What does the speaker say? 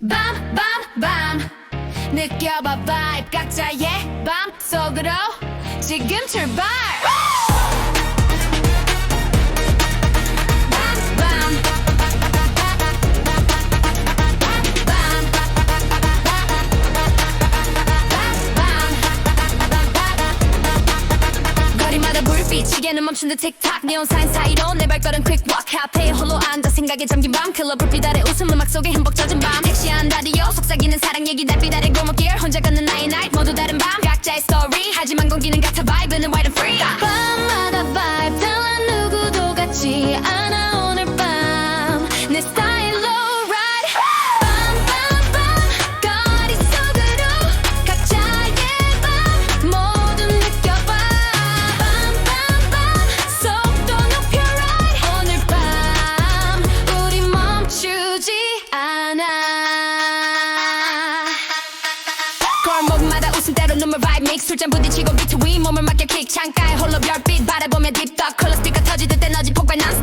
밤밤밤 느껴봐 vibe 각자의 밤 속으로 지금 출발. 시계는 멈춘 듯 틱탁 네온 사인 사이로 내 발걸음 quick 카페에 홀로 앉아 생각에 잠긴 밤 클럽 불빛 아래 웃음 음악 속에 행복 젖은 밤 속삭이는 사랑 얘기 달빛 아래 골목길. 혼자 걷는 나의 night. 모두 다른 밤. 각자의 story. 하지만 공기는 같아. Vibe는 wide and free. 밤 웃음대로 눈물 vibe mix. 술잔 부딪히고 비트 위 몸을 맡겨 킥 창가에 홀로 별빛 바라보며 딥덕 컬러 스피커 터지듯 에너지 폭발. non-stop